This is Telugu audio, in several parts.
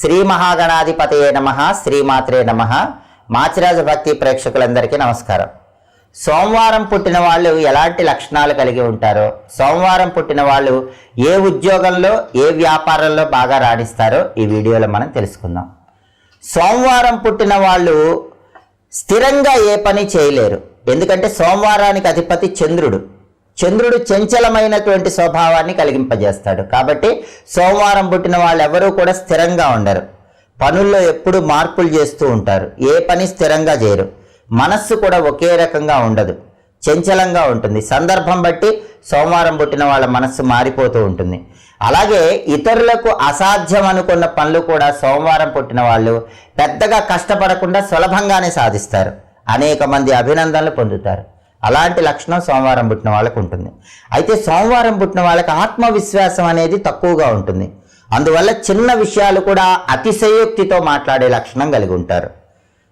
శ్రీ మహాగణాధిపతయే నమ శ్రీమాత్రే నమ. మాచిరాజ భక్తి ప్రేక్షకులందరికీ నమస్కారం. సోమవారం పుట్టిన వాళ్ళు ఎలాంటి లక్షణాలు కలిగి ఉంటారో సోమవారం పుట్టిన వాళ్ళు ఏ ఉద్యోగంలో ఏ వ్యాపారంలో బాగా రాణిస్తారో ఈ వీడియోలో మనం తెలుసుకుందాం. సోమవారం పుట్టిన వాళ్ళు స్థిరంగా ఏ పని చేయలేరు. ఎందుకంటే సోమవారానికి అధిపతి చంద్రుడు. చంద్రుడు చంచలమైనటువంటి స్వభావాన్ని కలిగింపజేస్తాడు. కాబట్టి సోమవారం పుట్టిన వాళ్ళు ఎవరూ కూడా స్థిరంగా ఉండరు. పనుల్లో ఎప్పుడు మార్పులు చేస్తూ ఉంటారు. ఏ పని స్థిరంగా చేయరు. మనస్సు కూడా ఒకే రకంగా ఉండదు. చంచలంగా ఉంటుంది. సందర్భం బట్టి సోమవారం పుట్టిన వాళ్ళ మనస్సు మారిపోతూ ఉంటుంది. అలాగే ఇతరులకు అసాధ్యం అనుకున్న పనులు కూడా సోమవారం పుట్టిన వాళ్ళు పెద్దగా కష్టపడకుండా సులభంగానే సాధిస్తారు. అనేక మంది అభినందనలు పొందుతారు. అలాంటి లక్షణం సోమవారం పుట్టిన వాళ్ళకు ఉంటుంది. అయితే సోమవారం పుట్టిన వాళ్ళకి ఆత్మవిశ్వాసం అనేది తక్కువగా ఉంటుంది. అందువల్ల చిన్న విషయాలు కూడా అతిశయోక్తితో మాట్లాడే లక్షణం కలిగి ఉంటారు.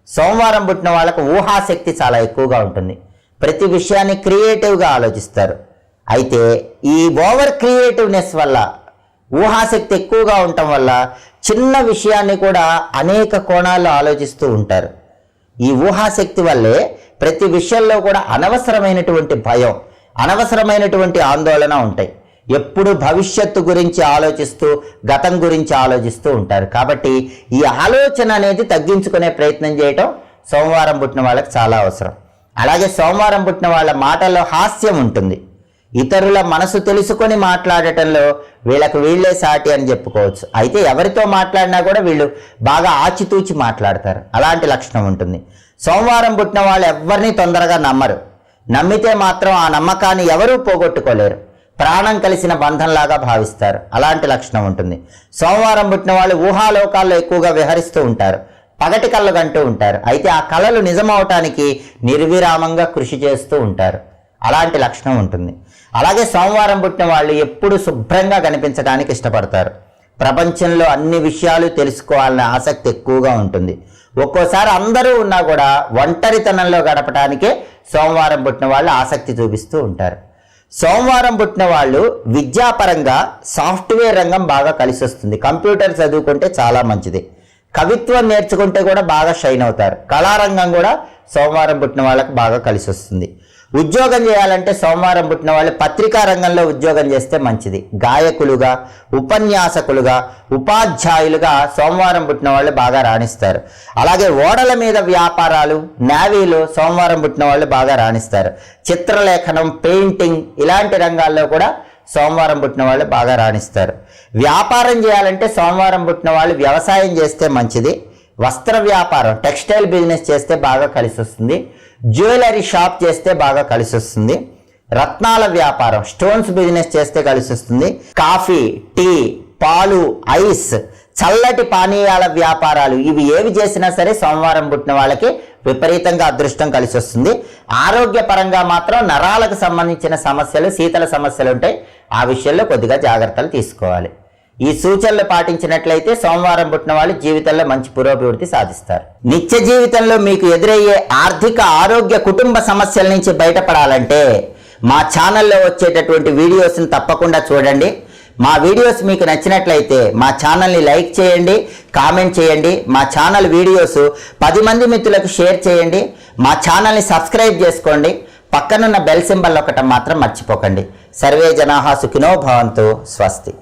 సోమవారం పుట్టిన వాళ్ళకు ఊహాశక్తి చాలా ఎక్కువగా ఉంటుంది. ప్రతి విషయాన్ని క్రియేటివ్గా ఆలోచిస్తారు. అయితే ఈ ఓవర్ క్రియేటివ్నెస్ వల్ల ఊహాశక్తి ఎక్కువగా ఉండటం వల్ల చిన్న విషయాన్ని కూడా అనేక కోణాల్లో ఆలోచిస్తూ ఉంటారు. ఈ ఊహాశక్తి వల్లే ప్రతి విషయంలో కూడా అనవసరమైనటువంటి భయం అనవసరమైనటువంటి ఆందోళన ఉంటాయి. ఎప్పుడు భవిష్యత్తు గురించి ఆలోచిస్తూ గతం గురించి ఆలోచిస్తూ ఉంటారు. కాబట్టి ఈ ఆలోచన అనేది తగ్గించుకునే ప్రయత్నం చేయటం సోమవారం పుట్టిన వాళ్ళకి చాలా అవసరం. అలాగే సోమవారం పుట్టిన వాళ్ళ మాటల్లో హాస్యం ఉంటుంది. ఇతరుల మనసు తెలుసుకొని మాట్లాడటంలో వీళ్ళకు వీళ్ళే సాటి అని చెప్పుకోవచ్చు. అయితే ఎవరితో మాట్లాడినా కూడా వీళ్ళు బాగా ఆచితూచి మాట్లాడతారు. అలాంటి లక్షణం ఉంటుంది. సోమవారం పుట్టిన వాళ్ళు ఎవరిని తొందరగా నమ్మరు. నమ్మితే మాత్రం ఆ నమ్మకాన్ని ఎవరూ పోగొట్టుకోలేరు. ప్రాణం కలిసిన బంధంలాగా భావిస్తారు. అలాంటి లక్షణం ఉంటుంది. సోమవారం పుట్టిన వాళ్ళు ఊహాలోకాల్లో ఎక్కువగా విహరిస్తూ ఉంటారు. పగటి కళ్ళు కంటూ ఉంటారు. అయితే ఆ కళలు నిజమవటానికి నిర్విరామంగా కృషి చేస్తూ ఉంటారు. అలాంటి లక్షణం ఉంటుంది. అలాగే సోమవారం పుట్టిన వాళ్ళు ఎప్పుడు శుభ్రంగా కనిపించడానికి ఇష్టపడతారు. ప్రపంచంలో అన్ని విషయాలు తెలుసుకోవాలనే ఆసక్తి ఎక్కువగా ఉంటుంది. ఒక్కోసారి అందరూ ఉన్నా కూడా ఒంటరితనంలో గడపడానికే సోమవారం పుట్టిన వాళ్ళు ఆసక్తి చూపిస్తూ ఉంటారు. సోమవారం పుట్టిన వాళ్ళు విద్యాపరంగా సాఫ్ట్వేర్ రంగం బాగా కలిసి వస్తుంది. కంప్యూటర్ చదువుకుంటే చాలా మంచిది. కవిత్వం నేర్చుకుంటే కూడా బాగా షైన్ అవుతారు. కళారంగం కూడా సోమవారం పుట్టిన వాళ్ళకి బాగా కలిసి వస్తుంది. ఉద్యోగం చేయాలంటే సోమవారం పుట్టిన వాళ్ళు పత్రికా రంగంలో ఉద్యోగం చేస్తే మంచిది. గాయకులుగా ఉపన్యాసకులుగా ఉపాధ్యాయులుగా సోమవారం పుట్టిన వాళ్ళు బాగా రాణిస్తారు. అలాగే ఓడల మీద వ్యాపారాలు నేవీలు సోమవారం పుట్టిన వాళ్ళు బాగా రాణిస్తారు. చిత్రలేఖనం పెయింటింగ్ ఇలాంటి రంగాల్లో కూడా సోమవారం పుట్టిన వాళ్ళు బాగా రాణిస్తారు. వ్యాపారం చేయాలంటే సోమవారం పుట్టిన వాళ్ళు వ్యవసాయం చేస్తే మంచిది. వస్త్ర వ్యాపారం టెక్స్టైల్ బిజినెస్ చేస్తే బాగా కలిసి వస్తుంది జ్యువెలరీ షాప్ చేస్తే బాగా కలిసి వస్తుంది రత్నాల వ్యాపారం స్టోన్స్ బిజినెస్ చేస్తే కలిసి వస్తుంది కాఫీ టీ పాలు ఐస్ చల్లటి పానీయాల వ్యాపారాలు ఇవి ఏవి చేసినా సరే సోమవారం పుట్టిన వాళ్ళకి విపరీతంగా అదృష్టం కలిసి వస్తుంది ఆరోగ్యపరంగా మాత్రం నరాలకు సంబంధించిన సమస్యలు శీతల సమస్యలు ఉంటాయి. ఆ విషయంలో కొద్దిగా జాగ్రత్తలు తీసుకోవాలి. ఈ సూచనలు పాటించినట్లయితే సోమవారం పుట్టిన వాళ్ళు జీవితంలో మంచి పురోభివృద్ధి సాధిస్తారు. నిత్య జీవితంలో మీకు ఎదురయ్యే ఆర్థిక ఆరోగ్య కుటుంబ సమస్యల నుంచి బయటపడాలంటే మా ఛానల్లో వచ్చేటటువంటి వీడియోస్ని తప్పకుండా చూడండి. మా వీడియోస్ మీకు నచ్చినట్లయితే మా ఛానల్ని లైక్ చేయండి కామెంట్ చేయండి మా ఛానల్ వీడియోస్ పది మంది మిత్రులకు షేర్ చేయండి మా ఛానల్ని సబ్స్క్రైబ్ చేసుకోండి పక్కనున్న బెల్ సింబల్ ఒకటం మాత్రం మర్చిపోకండి. సర్వే జనాహా సుఖినో భవంతు స్వస్తి.